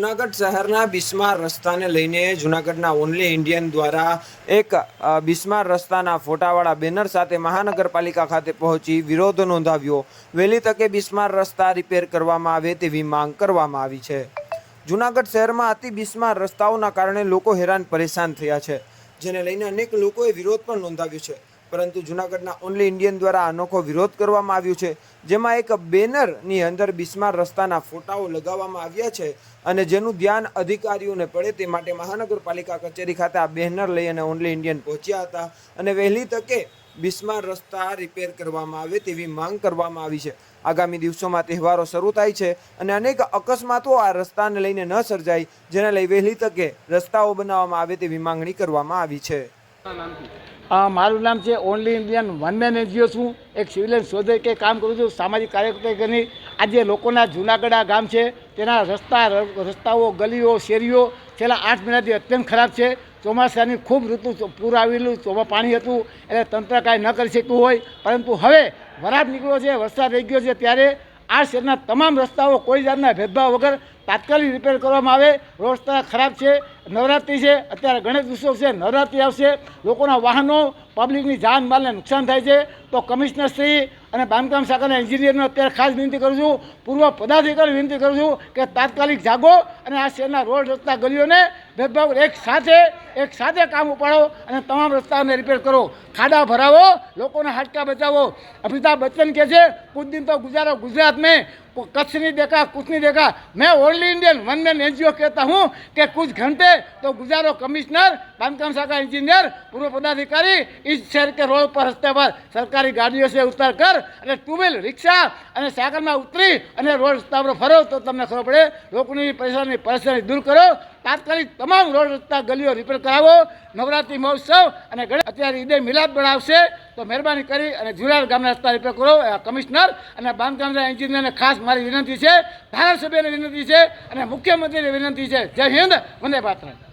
જૂનાગઢ શહેરના બિસ્માર રસ્તાને લઈને જુનાગઢના ઓનલી ઇન્ડિયન દ્વારા એક બિસ્માર રસ્તાના ફોટાવાળા બેનર સાથે મહાનગરપાલિકા ખાતે પહોંચી વિરોધ નોંધાવ્યો. વહેલી તકે બિસ્માર રસ્તા રિપેર કરવામાં આવે તેવી માંગ કરવામાં આવી છે. જુનાગઢ શહેરમાં અતિ બિસ્માર રસ્તાઓના કારણે લોકો હેરાન પરેશાન થયા છે, જેને લઈને અનેક લોકોએ વિરોધ પણ નોંધાવ્યો છે. પરંતુ જૂનાગઢના ઓનલી ઇન્ડિયન દ્વારા અનોખો વિરોધ કરવામાં આવ્યો છે, જેમાં એક બેનરની અંદર બિસ્માર રસ્તાના ફોટાઓ લગાવવામાં આવ્યા છે અને જેનું ધ્યાન અધિકારીઓને પડે તે માટે મહાનગરપાલિકા કચેરી ખાતે આ બેનર લઈ અને ઓનલી ઇન્ડિયન પહોંચ્યા હતા અને વહેલી તકે બિસ્માર રસ્તા રિપેર કરવામાં આવે તેવી માંગ કરવામાં આવી છે. આગામી દિવસોમાં તહેવારો શરૂ થાય છે અને અનેક અકસ્માતો આ રસ્તાને લઈને ન સર્જાય, જેને લઈ વહેલી તકે રસ્તાઓ બનાવવામાં આવે તેવી માંગણી કરવામાં આવી છે. મારું નામ છે only Indian one man NGO છું. એક સિવિલ શોધે કે કામ કરું છું, સામાજિક કાર્યકર્તાની આજે લોકોના જૂનાગઢ ગામ છે. તેના રસ્તા રસ્તાઓ, ગલીઓ, શેરીઓ છેલ્લા આઠ મહિનાથી અત્યંત ખરાબ છે. ચોમાસાની ખૂબ ઋતુ પૂર આવેલું ચોમા પાણી હતું, એટલે તંત્ર કાંઈ ન કરી શકતું હોય. પરંતુ હવે વરાપ નીકળ્યો છે, વરસાદ રહી ગયો છે, ત્યારે આ શહેરના તમામ રસ્તાઓ કોઈ જાતના ભેદભાવ વગર તાત્કાલિક રિપેર કરવામાં આવે. રસ્તા ખરાબ છે, નવરાત્રિ છે, અત્યારે ગણેશ ઉત્સવ છે, નવરાત્રિ આવશે. લોકોના વાહનો પબ્લિકની જાન માલને નુકસાન થાય છે. તો કમિશનર શ્રી અને બાંધકામ શાખાના એન્જિનિયરને અત્યારે ખાસ વિનંતી કરું છું, પૂર્વ પદાધિકારી વિનંતી કરું છું કે તાત્કાલિક જાગો અને આ શહેરના રોડ રસ્તા ગલીઓને ભેદભાવ એક સાથે એક સાથે કામ ઉપાડો અને તમામ રસ્તાઓને રિપેર કરો. ખાડા ભરાવો, લોકોના હાડકા બચાવો. અમિતાભ બચ્ચન કહે છે કુછ દિન તો ગુજારો ગુજરાત में कच्छ नहीं देखा कुछ नहीं देखा मैं only Indian one man NGO कहता हूँ कि कुछ घंटे तो गुजारो कमिश्नर बांधकाम शाखा इंजीनियर पूर्व पदाधिकारी इस शहर के रोड पर रस्ते पर सरकारी गाड़ियों से उतर कर અને ટુ વ્હીલ રિક્ષા અને સાયકલમાં ઉતરી અને રોડ રસ્તા પર ફરો તો તમને ખબર પડે લોકોની પરેશાની પરેશાની દૂર કરો તાત્કાલિક તમામ રોડ રસ્તા ગલીઓ રિપેર કરાવો નવરાત્રિ મહોત્સવ અને ગણેશ અત્યારે ઈદે મિલાદ બનાવશે તો મહેરબાની કરી અને જુલાલ ગામના રસ્તા રિપેર કરો આ કમિશનર અને બાંધકામના એન્જિનિયરને ખાસ મારી વિનંતી છે ધારાસભ્યને વિનંતી છે અને મુખ્યમંત્રીને વિનંતી છે. જય હિન્દ વંદે માતરમ.